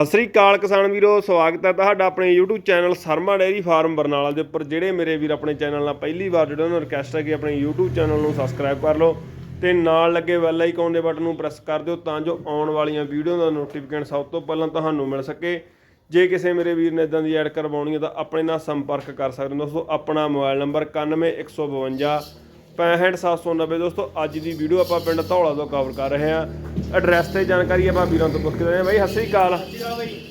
ਸਤਿ ਸ੍ਰੀ ਅਕਾਲ ਕਿਸਾਨ ਵੀਰੋ, ਸਵਾਗਤ ਹੈ ਤੁਹਾਡਾ ਆਪਣੇ YouTube channel Sharma dairy farm Barnala ਦੇ ਉੱਪਰ, ਜਿਹੜੇ ਮੇਰੇ ਵੀਰ ਆਪਣੇ ਚੈਨਲ ਨਾਲ ਪਹਿਲੀ ਵਾਰ ਜੁੜੇ ਉਹਨਾਂ ਨੂੰ ਰਿਕਵੈਸਟ ਹੈ ਕਿ ਆਪਣੇ YouTube ਚੈਨਲ ਨੂੰ ਸਬਸਕ੍ਰਾਈਬ ਕਰ ਲਓ ਤੇ ਨਾਲ ਲੱਗੇ ਬੈਲ ਆਈਕਨ ਦੇ ਬਟਨ ਨੂੰ ਪ੍ਰੈਸ ਕਰ ਦਿਓ ਤਾਂ ਜੋ ਆਉਣ ਵਾਲੀਆਂ ਵੀਡੀਓ ਦਾ ਨੋਟੀਫਿਕੇਸ਼ਨ ਸਭ ਤੋਂ ਪਹਿਲਾਂ ਤੁਹਾਨੂੰ ਮਿਲ ਸਕੇ। ਜੇ ਕਿਸੇ ਮੇਰੇ ਵੀਰ ਨੇ ਇਦਾਂ ਦੀ ਐਡ ਕਰਵਾਉਣੀ ਹੈ ਤਾਂ ਆਪਣੇ ਨਾਲ ਸੰਪਰਕ ਕਰ ਸਕਦੇ ਹੋ ਦੋਸਤੋ, ਆਪਣਾ ਮੋਬਾਈਲ ਨੰਬਰ 91152 65790 ਦੋਸਤੋ, ਅੱਜ ਦੀ ਵੀਡੀਓ ਆਪਾਂ ਪਿੰਡ ਧੌਲਾ ਤੋਂ ਕਵਰ ਕਰ ਰਹੇ ਹਾਂ। ਐਡਰੈਸ ਤੇ ਜਾਣਕਾਰੀ ਆਪਾਂ ਵੀਰਾਂ ਤੋਂ ਪੁੱਛ ਕੇ ਹਾਂ। ਬਾਈ ਸਤਿ ਸ੍ਰੀ ਅਕਾਲ।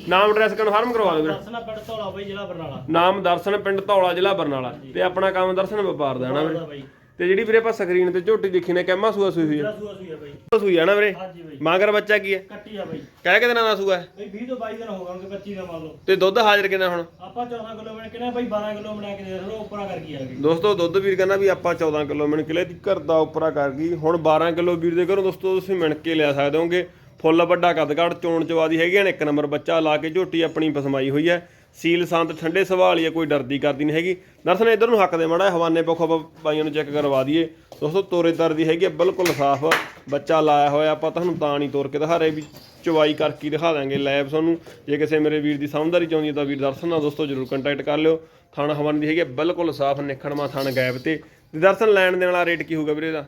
ਨਾਮ ਐਡਰੈਸ ਕਨਫਰਮ ਕਰਵਾ ਦਿਓ ਵੀਰੇ। ਦਰਸਨਾ ਪਿੰਡ ਧੌਲਾ ਬਾਈ ਜ਼ਿਲ੍ਹਾ ਬਰਨਾਲਾ। ਨਾਮ ਦਰਸ਼ਨ ਪਿੰਡ ਧੌਲਾ ਜ਼ਿਲ੍ਹਾ ਬਰਨਾਲਾ। ਤੇ ਆਪਣਾ ਕੰਮ ਦਰਸ਼ਨ ਵਪਾਰ ਦਾ ਹੈ ਨਾ ਵੀਰੇ? ਤੇ ਜਿਹੜੀ ਵੀਰੇ ਆਪਾਂ ਸਕਰੀਨ ਤੇ ਝੋਟੀ ਦੇਖੀ ਨੇ ਕਹਿਮਾ ਸੂਆ ਸੂਈ ਹੋਈ ਹੈ ਜਿਹੜਾ ਸੂਆ ਸੂਈ ਆ ਬਾਈ। ਸੂਈ ਹੈ ਨਾ ਵੀਰੇ? ਹਾਂਜੀ ਬਾਈ। ਮਾਗਰ ਬੱਚਾ ਕੀ ਹੈ ਕੱਟੀ ਆ ਬਾਈ। ਕਹਿ ਕੇ ਦਿਨਾਂ ਦਾ ਸੂਆ ਹੈ? ਬਈ 20 ਤੋਂ 22 ਦਿਨ ਹੋ ਗਏ 25 ਦਾ ਮੰਨ ਲਓ। ਤੇ ਦੁੱਧ ਹਾਜ਼ਰ ਕਿੰਨਾ ਹੁਣ? ਆਪਾਂ 14 ਕਿਲੋ ਬਣ ਕੇ ਨਾ ਬਾਈ? 12 ਕਿਲੋ ਬਣਾ ਕੇ ਦੇ ਰਹੇ ਉੱਪਰਾਂ ਕਰ ਕੀ ਆ ਗਏ ਦੋਸਤੋ ਦੁੱਧ ਵੀਰ ਕਹਿੰਦਾ ਵੀ ਆਪਾਂ 14 ਕਿਲੋ ਮਿਣ ਕਿਲੇ ਦੀ ਘਰ ਦਾ ਉਪਰਾ ਕਰ ਗਈ। ਹੁਣ 12 ਕਿਲੋ ਵੀਰ ਦੇ ਘਰੋਂ ਦੋਸਤੋ ਤੁਸੀਂ ਮਿਣ ਕੇ ਲਿਆ ਸਕਦੇ ਹੋਗੇ। ਫੁੱਲ ਵੱਡਾ ਕਦਗੜ ਚੋਣ ਚਵਾਦੀ ਹੈਗੀ ਨੇ। ਇੱਕ ਨੰਬਰ ਬੱਚਾ ਲਾ ਕੇ ਝੋਟੀ ਆਪਣੀ ਪਸਮਾਈ ਹੋਈ ਹੈ। ਸੀਲ ਸੰਤ ਠੰਡੇ ਸਵਾਲ ਹੀ ਹੈ ਕੋਈ ਡਰਦੀ ਕਰਦੀ ਨਹੀਂ ਹੈਗੀ। ਦਰਸ਼ਨ ਇਧਰ ਨੂੰ ਹੱਕ ਦੇ ਮਾੜਾ ਹਵਾਨੇ ਪੱਖੋਂ ਆਪਾਂ ਬਾਈਆਂ ਨੂੰ ਚੈੱਕ ਕਰਵਾ ਦਈਏ। ਦੋਸਤੋ ਤੋਰੇ ਦੀ ਹੈਗੀ ਹੈ, ਬਿਲਕੁਲ ਸਾਫ਼। ਬੱਚਾ ਲਾਇਆ ਹੋਇਆ ਆਪਾਂ ਤੁਹਾਨੂੰ ਤਾਂ ਨਹੀਂ ਤੋਰ ਕੇ ਦਿਖਾ ਰਹੇ ਵੀ ਚਵਾਈ ਕਰਕੇ ਹੀ ਦਿਖਾ ਦਾਂਗੇ ਲੈਬ ਤੁਹਾਨੂੰ। ਜੇ ਕਿਸੇ ਮੇਰੇ ਵੀਰ ਦੀ ਸਮਝਦਾਰੀ ਚਾਹੁੰਦੀ ਹੈ ਤਾਂ ਵੀਰ ਦਰਸ਼ਨ ਨਾਲ ਦੋਸਤੋ ਜਰੂਰ ਕੰਟੈਕਟ ਕਰ ਲਿਓ। ਥਾਣਾ ਹਵਾਨੇ ਦੀ ਹੈਗੀ ਹੈ, ਬਿਲਕੁਲ ਸਾਫ਼ ਨਿਖੜਵਾ ਥਣ ਗੈਪ ਤੇ। ਤੇ ਦਰਸ਼ਨ ਲੈਣ ਦੇਣ ਵਾਲਾ ਰੇਟ ਕੀ ਹੋਊਗਾ ਵੀਰੇ ਦਾ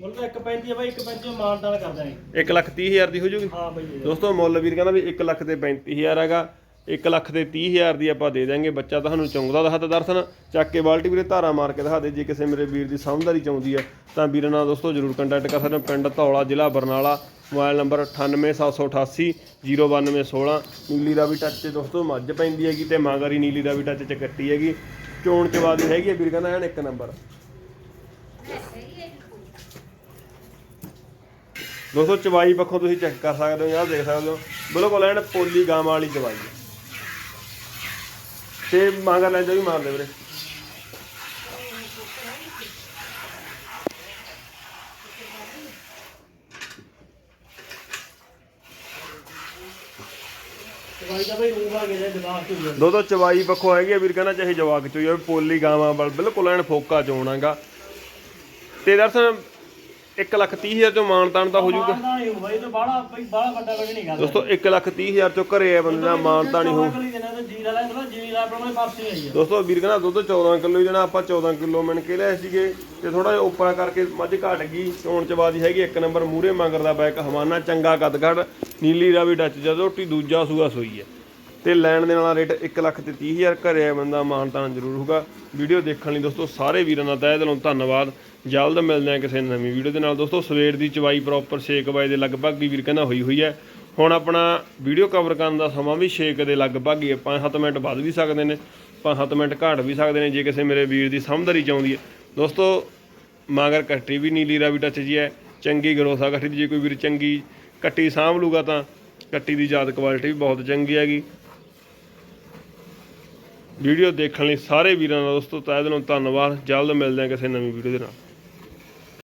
ਮੁੱਲ ਤਾਂ 1.35 ਆ ਬਾਈ 1.35 ਮਾਨਦਾਨ ਕਰ ਦਾਂਗੇ 1 ਲੱਖ ਤੀਹ ਹਜ਼ਾਰ ਦੀ ਹੋ ਜੂਗੀ। ਹਾਂ ਬਾਈ ਦੇ ਦੋਸਤੋ ਮੁੱਲ ਵੀਰ ਕਹਿੰਦਾ ਵੀ 1 ਲੱਖ ਤੇ 35000 ਹੈਗਾ। 1 ਲੱਖ ਤੇ 30000 ਦੀ ਆਪਾਂ ਦੇ ਦਾਂਗੇ ਬੱਚਾ ਤੁਹਾਨੂੰ ਚੌਂਕਦਾ ਦਿਖਾ ਤਾ ਦਰਸ਼ਨ। ਚੱਕ ਕੇ ਬਾਲਟੀ ਵੀਰੇ ਧਾਰਾ ਮਾਰ ਕੇ ਦਿਖਾ ਦੇ। ਜੇ ਕਿਸੇ ਮੇਰੇ ਵੀਰ ਦੀ ਸਮਝਦਾਰੀ ਚਾਹੁੰਦੀ ਹੈ ਤਾਂ ਵੀਰਾਂ ਨਾਲ ਦੋਸਤੋ ਜਰੂਰ ਕੰਟੈਕਟ ਕਰ ਸਕਦੇ ਹੋ। ਪਿੰਡ ਧੌਲਾ, ਜ਼ਿਲ੍ਹਾ ਬਰਨਾਲਾ, ਮੋਬਾਈਲ ਨੰਬਰ 98788 09216 ਨੀਲੀ ਰਾਵੀ ਟੱਚ ਤੇ ਦੋਸਤੋ ਮੱਝ ਪੈਂਦੀ ਹੈਗੀ ਤੇ ਮਾਂਗਰੀ ਨੀਲੀ ਰਾਵੀ ਟੱਚ ਚ ਕੱਟੀ ਹੈਗੀ। ਚੋਣ ਚਵਾਦੀ ਹੈਗੀ ਹੈ ਵੀਰ, ਕਹਿੰਦਾ ਐਨ ਇੱਕ ਨੰਬਰ। ਦੋਸਤੋ ਚਵਾਈ ਪੱਖੋਂ ਤੁਸੀਂ ਚੈੱਕ ਕਰ ਸਕਦੇ ਹੋ ਯਾਰ ਦੇਖ ਸਕਦੇ ਹੋ। ਬਿਲਕੁਲ ਐਨ ਪੋਲੀ ਗਾਂ ਵਾਲੀ ਚਵਾਈ ਤੇ ਮੰਗਾ ਲੈਂਦਾ ਵੀ ਮਾਰ ਦੇ ਵੀਰੇ। ਦਾ ਦੋ ਚਵਾਈ ਪੱਖੋਂ ਹੈਗੀ ਆ ਵੀਰ ਕਹਿੰਦਾ ਚਾਹੇ ਜਵਾਕ ਚੋਈ ਹੋਵੇ ਪੋਲੀ ਗਾਵਾਂ ਵੱਲ ਬਿਲਕੁਲ ਐਨ ਫੋਕਾ ਚੋਣਾਗਾ ਤੇ ਦਰਸ਼ਨ 1 ਲੱਖ 30 ਹਜ਼ਾਰ ਚੋਂ ਮਾਨ ਤਾਨ ਤਾਂ ਹੋ ਜਾਊਗਾ ਮਾਨਦਾਨ ਹੀ ਹੋ ਬਾਈ ਤਾਂ ਬਾਹਲਾ ਬਾਈ ਬਾਹਲਾ ਵੱਡਾ ਕੁਝ ਨਹੀਂ ਕਰਦਾ ਦੋਸਤੋ 1 ਲੱਖ 30 ਹਜ਼ਾਰ ਚੋਂ ਘਰੇ ਆ ਬੰਦੇ ਦਾ ਮਾਨ ਤਾਂ ਨਹੀਂ ਹੋ ਅਗਲੀ ਦਿਨਾਂ ਤੇ ਜੀਰਾ ਲੈ ਚਲੋ ਜੀਰਾ ਆਪਣੇ ਪਾਸੇ ਆਈ ਆ। ਦੋਸਤੋ ਵੀਰ ਕਹਿੰਦਾ ਦੁੱਧ 14 ਕਿਲੋ ਹੀ ਦੇਣਾ ਆਪਾਂ 14 ਕਿਲੋ ਮਿਣ ਕੇ ਲਿਆਏ ਸੀਗੇ ਤੇ ਥੋੜਾ ਜਿਹਾ ਉੱਪਰਾ ਕਰਕੇ ਮੱਝ ਘਟ ਗਈ ਚੋਣ ਚਬਾਦੀ ਹੈਗੀ ਇੱਕ ਨੰਬਰ ਮੂਰੇ ਮੰਗਰ ਦਾ ਬੈਕ ਹਵਾਨਾ ਚੰਗਾ ਕਦਗੜ ਨੀਲੀ ਰਾਵੀ ਟੱਚ ਜਦੋਂ ਟੀ ਦੂਜਾ ਸੂਆ ਸੋਈ ਹੈ। ਤੇ ਲੈਣ ਦੇ ਨਾਲ ਰੇਟ 1 ਲੱਖ ਤੇ 30 ਹਜ਼ਾਰ ਘਰੇ ਆ ਬੰਦਾ ਮਾਨਤਾਨ ਜ਼ਰੂਰ ਹੋਊਗਾ। ਵੀਡੀਓ ਦੇਖਣ ਲਈ ਦੋਸਤੋ ਸਾਰੇ ਵੀਰਾਂ ਦਾ ਤਹਿ ਦਿਲੋਂ ਧੰਨਵਾਦ। ਜਲਦ ਮਿਲਦੇ ਹਾਂ ਕਿਸੇ ਨਵੀਂ ਵੀਡੀਓ ਦੇ ਨਾਲ। ਦੋਸਤੋ ਸਵੇਰ ਦੀ ਚਵਾਈ ਪ੍ਰੋਪਰ 6 ਵਜੇ ਦੇ ਲਗਭਗ ਵੀ ਵੀਰ ਕਹਿੰਦਾ ਹੋਈ ਹੋਈ ਹੈ। ਹੁਣ ਆਪਣਾ ਵੀਡੀਓ ਕਵਰ ਕਰਨ ਦਾ ਸਮਾਂ ਵੀ 6 ਦੇ ਲਗਭਗ ਹੀ ਹੈ। 5-7 ਮਿੰਟ ਵੱਧ ਵੀ ਸਕਦੇ ਨੇ 5-7 ਮਿੰਟ ਘੱਟ ਵੀ ਸਕਦੇ ਨੇ, ਜੇ ਕਿਸੇ ਮੇਰੇ ਵੀਰ ਦੀ ਸਮਝਦਾਰੀ ਚਾਹੁੰਦੀ ਹੈ। ਦੋਸਤੋ ਮਾਗਰ ਕੱਟੀ ਵੀ ਨੀਲੀ ਰਾਵੀ ਟੱਚ ਜੀ ਹੈ। ਚੰਗੀ ਗਰੋਸਾ ਕੱਟੀ ਦੀ, ਜੇ ਕੋਈ ਵੀਰ ਚੰਗੀ ਕੱਟੀ ਸਾਂਭ ਲੂਗਾ ਤਾਂ ਕੱਟੀ ਦੀ ਜਾਤ ਕੁਆਲਿਟੀ ਵੀ ਬਹੁਤ ਚੰਗੀ ਹੈਗੀ। ਵੀਡੀਓ ਦੇਖਣ ਲਈ ਸਾਰੇ ਵੀਰਾਂ ਦਾ ਦੋਸਤੋ ਤਹਿ ਦਿਲੋਂ ਧੰਨਵਾਦ। ਜਲਦ ਮਿਲਦੇ ਹਾਂ ਕਿਸੇ ਨਵੀਂ ਵੀਡੀਓ ਦੇ ਨਾਲ।